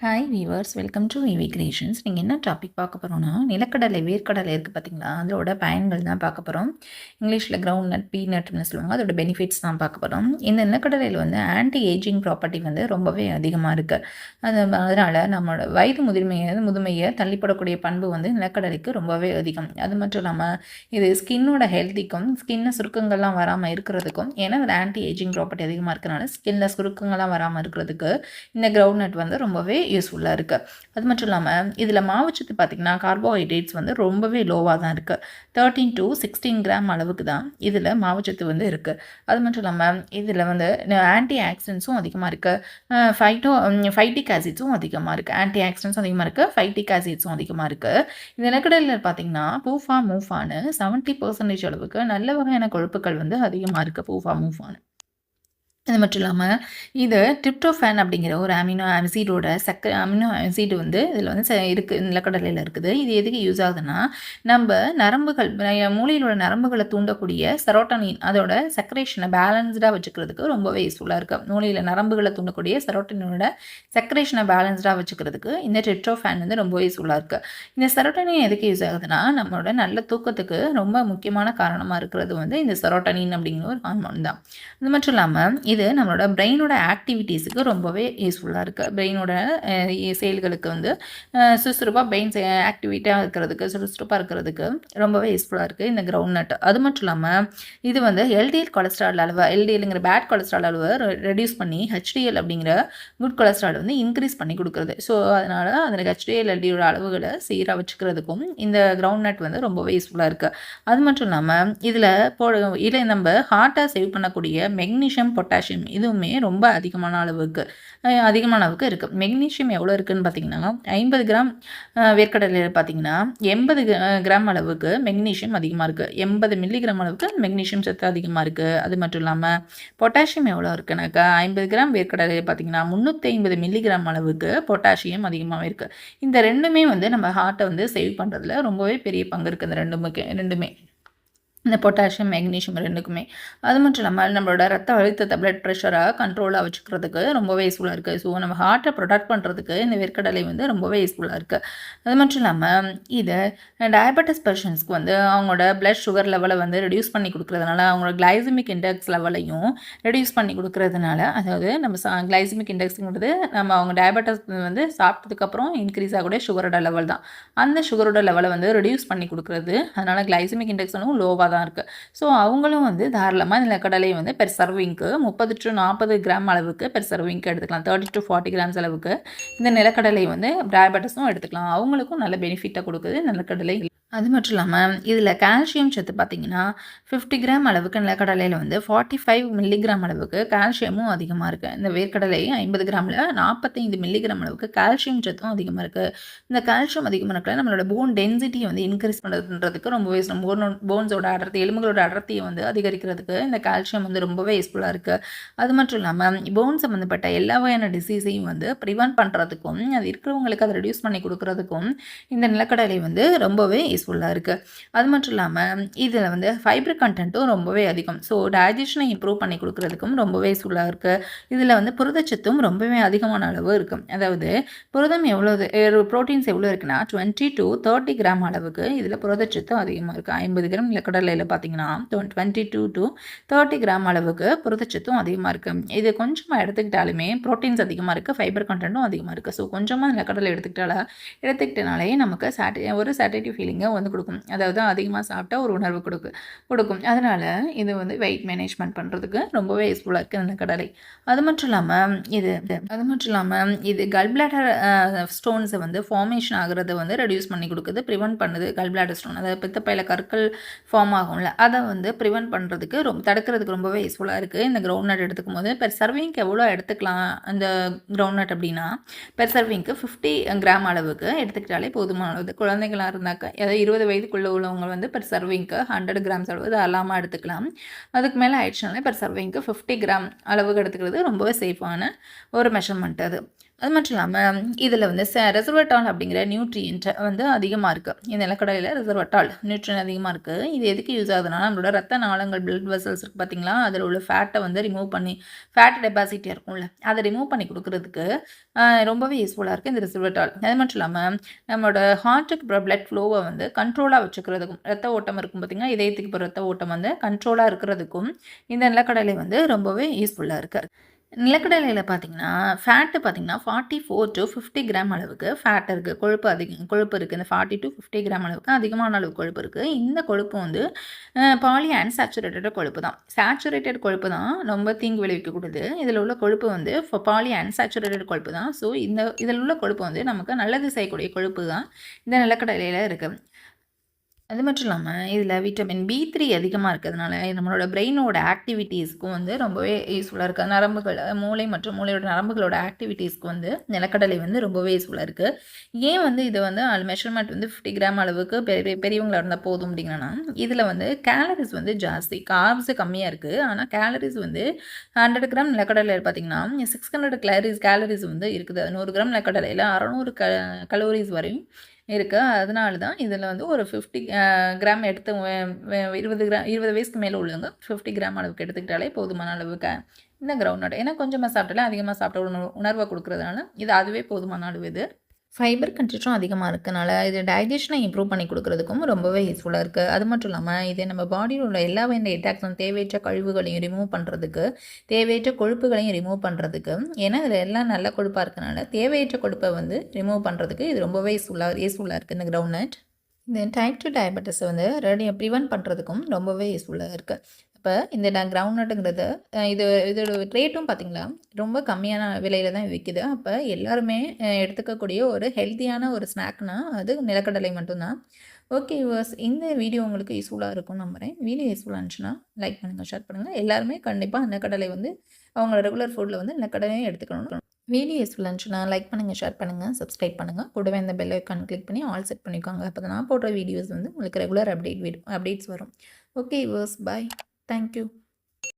Hi viewers welcome to VV creations நீங்கள் என்ன topic பார்க்க போகிறோன்னா நிலக்கடலை வேர்க்கடலை இருக்குது பார்த்தீங்களா அதோட பயன்கள் தான் பார்க்க போகிறோம் இங்கிலீஷில் கிரவுண்ட் நட் பீ நட்னு சொல்லுவாங்க. அதோட பெனிஃபிட்ஸ் தான் பார்க்க போகிறோம் இந்த நிலக்கடலையில் வந்து ஆன்டி ஏஜிங் ப்ராப்பர்ட்டி வந்து ரொம்பவே அதிகமாக இருக்குது அது அதனால் நம்மளோட வயது முதுமையை முதுமையை தள்ளிப்படக்கூடிய பண்பு வந்து நிலக்கடலைக்கு ரொம்பவே அதிகம். அது மட்டும் இல்லாமல் இது ஸ்கின்னோட ஹெல்த்திக்கும் ஸ்கின்ன சுருக்கங்கள்லாம் வராமல் இருக்கிறதுக்கும் ஏன்னா அதில் ஆன்டி ஏஜிங் ப்ராப்பர்ட்டி அதிகமாக இருக்கிறனால ஸ்கின்னில் சுருக்கங்கள்லாம் வராமல் இருக்கிறதுக்கு இந்த கிரவுண்ட் நட் வந்து ரொம்பவே யூஸ்ஃபுல்லாக இருக்குது அது மட்டும் இல்லாமல் இதில் மாவுச்சத்து பார்த்திங்கன்னா கார்போஹைட்ரேட்ஸ் வந்து ரொம்பவே லோவாக தான் இருக்குது தேர்ட்டீன் டு சிக்ஸ்டீன் கிராம் அளவுக்கு தான் இதில் மாவுச்சத்து வந்து இருக்குது அது மட்டும் இல்லாமல் இதில் வந்து ஆன்டி ஆக்சிடென்ட்ஸும் அதிகமாக இருக்குது ஃபைட்டோ ஃபைட்டிக் ஆசிட்ஸும் அதிகமாக இருக்குது ஆன்டி ஆக்சிடென்ட்ஸும் அதிகமாக இருக்குது ஃபைட்டிக் ஆசிட்ஸும் அதிகமாக இருக்குது இந்த நிலக்கடலில் பார்த்திங்கன்னா பூஃபா மூஃபான்னு செவன்ட்டி பர்சன்டேஜ் அளவுக்கு நல்ல வகையான கொழுப்புகள் வந்து அதிகமாக இருக்குது பூஃபா மூஃபான்னு அது மட்டும் இல்லாமல் இது டிப்டோஃபேன் அப்படிங்கிற ஒரு அமினோ ஆசிடோட சக்க அமினோ ஆசிட் வந்து இதில் வந்து இருக்குது நிலக்கடலையில் இருக்குது. இது எதுக்கு யூஸ் ஆகுதுன்னா நம்ம நரம்புகள் மூளையிலோட நரம்புகளை தூண்டக்கூடிய செரோட்டனின் அதோட செக்ரேஷனை பேலன்ஸ்டாக வச்சுக்கிறதுக்கு ரொம்பவே யூஸ்ஃபுல்லாக இருக்குது மூளையில் நரம்புகளை தூண்டக்கூடிய செரோட்டனோட செக்ரேஷனை பேலன்ஸ்டாக வச்சுக்கிறதுக்கு இந்த டிப்டோஃபேன் வந்து ரொம்ப யூஸ்ஃபுல்லாக இருக்குது இந்த செரோட்டனின் எதுக்கு யூஸ் ஆகுதுன்னா நம்மளோட நல்ல தூக்கத்துக்கு ரொம்ப முக்கியமான காரணமாக இருக்கிறது வந்து இந்த செரோட்டனின் அப்படிங்கிற ஒரு ஹார்மோன் தான். அது மட்டும் இல்லாமல் இது நம்மளோட பிரெயினோட ஆக்டிவிட்டீஸுக்கு ரொம்பவே யூஸ்ஃபுல்லாக இருக்குது பிரெயினோட செயல்களுக்கு வந்து சுறுசுறுப்பாக பிரெயின் ஆக்டிவிட்டியாக இருக்கிறதுக்கு சுறுசுறுப்பாக இருக்கிறதுக்கு ரொம்பவே யூஸ்ஃபுல்லாக இருக்குது இந்த கிரவுண்ட் நட் அது மட்டும் இல்லாமல் இது வந்து எல்டிஎல் கொலஸ்ட்ரால் அளவு எல்டிஎல்ங்கிற பேட் கொலஸ்ட்ரால் அளவை ரெடியூஸ் பண்ணி ஹெச்டிஎல் அப்படிங்கிற குட் கொலஸ்ட்ரால் வந்து இன்க்ரீஸ் பண்ணி கொடுக்குறது. ஸோ அதனால் அதில் ஹெச்டிஎல் எல்டியோட அளவுகளை சீராக வச்சுக்கிறதுக்கும் இந்த கிரவுண்ட் நட் வந்து ரொம்பவே யூஸ்ஃபுல்லாக இருக்குது அது மட்டும் இல்லாமல் இதில் போ இதில் நம்ம ஹார்ட்டை சேவ் பண்ணக்கூடிய மெக்னீஷியம் பொட்டாசியம் பொட்டாசியம் இதுவுமே ரொம்ப அதிகமான அளவுக்கு அதிகமான அளவுக்கு இருக்குது மெக்னீஷியம் எவ்வளோ இருக்குதுன்னு பார்த்தீங்கன்னா ஐம்பது கிராம் வேர்க்கடலையில் பார்த்தீங்கன்னா எண்பது கிராம் அளவுக்கு மெக்னீஷியம் அதிகமாக இருக்குது எண்பது மில்லிகிராம் அளவுக்கு மெக்னீஷியம் சத்து அதிகமாக இருக்குது அது மட்டும் இல்லாமல் பொட்டாசியம் எவ்வளோ இருக்குனாக்கா ஐம்பது கிராம் வேர்க்கடலையில் பார்த்தீங்கன்னா முந்நூற்றி ஐம்பது மில்லிகிராம் அளவுக்கு பொட்டாசியம் அதிகமாகவே இருக்குது இந்த ரெண்டுமே வந்து நம்ம ஹார்ட்டை வந்து சேவ் பண்ணுறதுல ரொம்பவே பெரிய பங்கு இருக்குது இந்த ரெண்டுமே ரெண்டுமே. இந்த பொட்டாசியம் மெக்னீஷியம் ரெண்டுக்குமே அது மட்டும் இல்லாமல் நம்மளோட ரத்த அழுத்தத்தை பிளட் ப்ரெஷரை கண்ட்ரோலாக வச்சுக்கிறதுக்கு ரொம்பவே யூஸ்ஃபுல்லாக இருக்குது ஸோ நம்ம ஹார்ட்டை ப்ரொடக்ட் பண்ணுறதுக்கு இந்த வேர்க்கடலை வந்து ரொம்பவே யூஸ்ஃபுல்லாக இருக்குது அது மட்டும் இல்லாமல் இது டயபெட்டிஸ் பர்சன்ஸ்க்கு வந்து அவங்களோட பிளட் சுகர் லெவலை வந்து ரெடியூஸ் பண்ணி கொடுக்குறதுனால அவங்களோட கிளைசமிக் இண்டெக்ஸ் லெவலையும் ரெடியூஸ் பண்ணி கொடுக்குறதுனால அதாவது நம்ம சா கிளைசமிக் இண்டெக்ஸுங்கிறது நம்ம அவங்க டயபெட்டிஸ் வந்து சாப்பிட்டதுக்கப்புறம் இன்க்ரீஸ் ஆகக்கூடிய சுகரோட லெவல் தான். அந்த சுகரோட லெவலை வந்து ரெடியூஸ் பண்ணி கொடுக்குறது அதனால் கிளைசமிக் இண்டெக்ஸ் வந்து லோவாக தான் இருக்குது ஸோ அவங்களும் வந்து தாராளமாக நிலக்கடலை வந்து பெர் சர்விங்க்கு முப்பது டு நாற்பது கிராம் அளவுக்கு பெர் சர்விங்க்கு எடுத்துக்கலாம். தேர்ட்டி டு ஃபார்ட்டி கிராம்ஸ் அளவுக்கு இந்த நிலக்கடலை வந்து டயபெட்டிஸும் எடுத்துக்கலாம். அவங்களுக்கும் நல்ல பெனிஃபிட்டை கொடுக்குது நிலக்கடலை அது மட்டும் இல்லாமல் இதில் கால்சியம் சத்து பார்த்திங்கன்னா ஃபிஃப்டி கிராம் அளவுக்கு நிலக்கடலையில் வந்து ஃபார்ட்டி ஃபைவ் மில்லிகிராம் அளவுக்கு கால்சியமும் அதிகமாக இருக்குது இந்த வேர்க்கடலை ஐம்பது கிராமில் நாற்பத்தைந்து மில்லிகிராம் அளவுக்கு கால்சியம் சத்தும் அதிகமாக இருக்குது இந்த கால்சியம் அதிகமாக இருக்கிற நம்மளோட போன் டென்சிட்டியை வந்து இன்க்ரீஸ் பண்ணுறதுன்றதுக்கு ரொம்பவே போன் போன்ஸோட அடர்த்தி எலும்புகளோட அடர்த்தியை வந்து அதிகரிக்கிறதுக்கு இந்த கால்சியம் வந்து ரொம்பவே யூஸ்ஃபுல்லாக இருக்குது அது மட்டும் இல்லாமல் போன் சம்மந்தப்பட்ட எல்லா வகையான டிசீஸையும் வந்து ப்ரிவென்ட் பண்ணுறதுக்கும் அது இருக்கிறவங்களுக்கு அதை ரெடியூஸ் பண்ணி கொடுக்குறதுக்கும் இந்த நிலக்கடலை வந்து ரொம்பவே யூஸ் யூஸ்ஃபுல்லாக இருக்குது அது மட்டும் இல்லாமல் இதில் வந்து ஃபைபர் கண்டென்ட்டும் ரொம்பவே அதிகம். ஸோ டைஜஷனை இம்ப்ரூவ் பண்ணி கொடுக்குறதுக்கும் ரொம்பவே யூஸ்ஃபுல்லாக இருக்குது இதில் வந்து புரதச்சத்தும் ரொம்பவே அதிகமான அளவு இருக்குது அதாவது புரதம் எவ்வளோ ப்ரோட்டீன்ஸ் எவ்வளோ இருக்குன்னா டுவெண்ட்டி டு தேர்ட்டி கிராம் அளவுக்கு இதில் புரதச்சத்தும் அதிகமாக இருக்குது ஐம்பது கிராம் நிலக்கடலையில் பார்த்தீங்கன்னா twenty two to thirty gram அளவுக்கு புரதச்சத்தும் அதிகமாக இருக்குது இது கொஞ்சமாக எடுத்துக்கிட்டாலுமே ப்ரோட்டீன்ஸ் அதிகமாக இருக்குது ஃபைபர் கண்டென்ட்டும் அதிகமாக இருக்குது ஸோ கொஞ்சமாக நிலக்கடலை எடுத்துக்கிட்டால எடுத்துக்கிட்டனாலே நமக்கு சாட்டி ஒரு சாட்டிட்டி ஃபீலிங்கு ஃபீலிங்கை வந்து கொடுக்கும். அதாவது அதிகமாக சாப்பிட்டா ஒரு உணர்வு கொடுக்கு கொடுக்கும். அதனால் இது வந்து வெயிட் மேனேஜ்மெண்ட் பண்ணுறதுக்கு ரொம்பவே யூஸ்ஃபுல்லாக இருக்குது இந்த கடலை. அது மட்டும் இல்லாமல் இது அது மட்டும் இல்லாமல் இது கல் பிளாடர் ஸ்டோன்ஸை வந்து ஃபார்மேஷன் ஆகிறத வந்து ரெடியூஸ் பண்ணி கொடுக்குது ப்ரிவெண்ட் பண்ணுது கல் பிளாடர் ஸ்டோன் அதாவது பித்தப்பையில் கற்கள் ஃபார்ம் ஆகும்ல அதை வந்து ப்ரிவெண்ட் பண்ணுறதுக்கு ரொம்ப தடுக்கிறதுக்கு ரொம்பவே யூஸ்ஃபுல்லாக இருக்குது இந்த கிரவுண்ட் நட் எடுத்துக்கும் போது பெர் சர்விங்க்கு எவ்வளோ எடுத்துக்கலாம்? அந்த கிரவுண்ட் நட் அப்படின்னா பெர் சர்விங்க்கு ஃபிஃப்டி கிராம் அளவுக்கு எடுத்துக்கிட்டாலே போதுமான அளவு. குழந்தைகளாக இருந்தாக்க எதை இருபது வயதுக்குள்ளே உள்ளவங்க வந்து பெர் சர்விங்க்கு ஹண்ட்ரட் கிராம்ஸ் அளவு அல்லாமல் எடுத்துக்கலாம். அதுக்கு மேலே ஆயிடுச்சுனாலே பெர் சர்விங்க்கு ஃபிஃப்டி கிராம் அளவுக்கு எடுத்துக்கிறது ரொம்பவே சேஃபான ஒரு மெஷர்மெண்ட் அது. அது மட்டும் இல்லாமல் இதில் வந்து ச ரெசர்வட்டால் அப்படிங்கிற நியூட்ரியன்ட் வந்து அதிகமாக இருக்குது இந்த நிலக்கடலையில் ரெசர்வட்டால் நியூட்ரியன் அதிகமாக இருக்குது இது எதுக்கு யூஸ் ஆகுதுன்னா நம்மளோட ரத்த நாளங்கள் பிளட் வெசல்ஸ் இருக்குது பார்த்தீங்களா அதில் உள்ள ஃபேட்டை வந்து ரிமூவ் பண்ணி ஃபேட் டெபாசிட்டி இருக்கும்ல. அதை ரிமூவ் பண்ணி கொடுக்குறதுக்கு ரொம்பவே யூஸ்ஃபுல்லாக இருக்குது இந்த ரெசர்வட்டால் அது மட்டும் இல்லாமல் நம்மளோட ஹார்ட்டுக்கு போகிற பிளட் ஃப்ளோவை வந்து கண்ட்ரோலாக வச்சுக்கிறதுக்கும் ரத்த ஓட்டம் இருக்கும் பார்த்தீங்கன்னா இதயத்துக்கு போகிற ரத்த ஓட்டம் வந்து கண்ட்ரோலாக இருக்கிறதுக்கும் இந்த நிலக்கடலை வந்து ரொம்பவே யூஸ்ஃபுல்லாக இருக்குது நிலக்கடலையில் பார்த்தீங்கன்னா ஃபேட்டு பார்த்தீங்கன்னா forty four to fifty gram அளவுக்கு ஃபேட் இருக்குது கொழுப்பு அதிகம் கொழுப்பு இருக்குது இந்த ஃபார்ட்டி டு ஃபிஃப்டி கிராம் அளவுக்கு அதிகமான அளவு கொழுப்பு இருக்குது இந்த கொழுப்பு வந்து பாலி அன்சாச்சுரேட்டட் கொழுப்பு தான். சேச்சுரேட்டட் கொழுப்பு தான் ரொம்ப தீங்கு விளைவிக்கக்கூடாது இதில் உள்ள கொழுப்பு வந்து பாலி அன்சாச்சுரேட்டட் கொழுப்பு தான். ஸோ இந்த இதில் உள்ள கொழுப்பு வந்து நமக்கு நல்லது செய்யக்கூடிய கொழுப்பு தான். இந்த நிலக்கடலையில் இருக்குது அது மட்டும் இல்லாமல் இதில் விட்டமின் பி த்ரீ அதிகமாக இருக்கிறதுனால நம்மளோட பிரெயினோட ஆக்டிவிட்டீஸ்க்கும் வந்து ரொம்பவே யூஸ்ஃபுல்லாக இருக்குது நரம்புகள் மூளை மற்றும் மூளையோட நரம்புகளோட ஆக்டிவிட்டீஸ்க்கு வந்து நிலக்கடலை வந்து ரொம்பவே யூஸ்ஃபுல்லாக இருக்குது ஏன் வந்து இது வந்து மெஷர்மெண்ட் வந்து ஃபிஃப்டி கிராம் அளவுக்கு பெரிய பெரியவங்களாக இருந்தால் போதும் அப்படிங்கன்னா இதில் வந்து கேலரிஸ் வந்து ஜாஸ்தி கார்ப்ஸ் கம்மியாக இருக்குது ஆனால் கேலரிஸ் வந்து ஹண்ட்ரட் கிராம் நிலக்கடலையில் பார்த்தீங்கன்னா சிக்ஸ் ஹண்ட்ரட் கேலரிஸ் கேலரிஸ் வந்து இருக்குது. நூறு கிராம் நிலக்கடலையில் அறநூறு க கலோரிஸ் வரையும் இருக்குது அதனால தான் இதில் வந்து ஒரு ஃபிஃப்டி கிராம் எடுத்து இருபது கிராம் இருபது வயசுக்கு மேலே உள்ளவங்க ஃபிஃப்டி கிராம் அளவுக்கு எடுத்துக்கிட்டாலே போதுமான அளவுக்கு இந்த கிரவுண்ட் நட் ஏன்னா கொஞ்சமாக சாப்பிட்டாலே அதிகமாக சாப்பிட்ட உணர்வை கொடுக்குறதுனால இது அதுவே போதுமான அளவு இது. ஃபைபர் கண்டென்ட்டும் அதிகமாக இருக்கனால இது டைஜஷனை இம்ப்ரூவ் பண்ணி கொடுக்குறதுக்கும் ரொம்பவே யூஸ்ஃபுல்லாக இருக்குது அது மட்டும் இல்லாமல் இது நம்ம பாடியில் உள்ள எல்லா வகையான எட்டாக்ஸும் தேவையற்ற கழிவுகளையும் ரிமூவ் பண்ணுறதுக்கு தேவையற்ற கொழுப்புகளையும் ரிமூவ் பண்ணுறதுக்கு ஏன்னா இதில் எல்லாம் நல்ல கொழுப்பாக இருக்கனால தேவையற்ற கொழுப்பை வந்து ரிமூவ் பண்ணுறதுக்கு இது ரொம்பவே யூஸ்ஃபுல்லாக யூஸ்ஃபுல்லாக இருக்குது இந்த கிரவுண்ட் நட் இந்த டைப் டூ டயபெட்டிஸை வந்து ரெடி ப்ரிவென்ட் பண்ணுறதுக்கும் ரொம்பவே யூஸ்ஃபுல்லாக இருக்குது இப்போ இந்த நான் கிரவுண்ட் நட்டுங்கிறது இது இதோட ரேட்டும் பார்த்திங்களா ரொம்ப கம்மியான விலையில் தான் விற்கிது அப்போ எல்லாருமே எடுத்துக்கக்கூடிய ஒரு ஹெல்த்தியான ஒரு ஸ்நாக்னால் அது நிலக்கடலை மட்டும்தான். ஓகே யூவர்ஸ் இந்த வீடியோ உங்களுக்கு யூஸ்ஃபுல்லாக இருக்கும்னு நம்புகிறேன் வீடியோ யூஸ்ஃபுல்லாக இருந்துச்சுன்னா லைக் பண்ணுங்கள் ஷேர் பண்ணுங்கள் எல்லாருமே கண்டிப்பாக நிலக்கடலை வந்து அவங்க ரெகுலர் ஃபுட்டில் வந்து நிலக்கடலையும் எடுத்துக்கணும். வீடியோ யூஸ்ஃபுல்லாக இருந்துச்சுன்னா லைக் பண்ணுங்கள் ஷேர் பண்ணுங்கள் சப்ஸ்கிரைப் பண்ணுங்கள் கூடவே இந்த பெல் ஐக்கான் கிளிக் பண்ணி ஆல் செட் பண்ணிக்கோங்க. அப்போ நான் போடுற வீடியோஸ் வந்து உங்களுக்கு ரெகுலர் அப்டேட் அப்டேட்ஸ் வரும். Okay yours bye Thank you.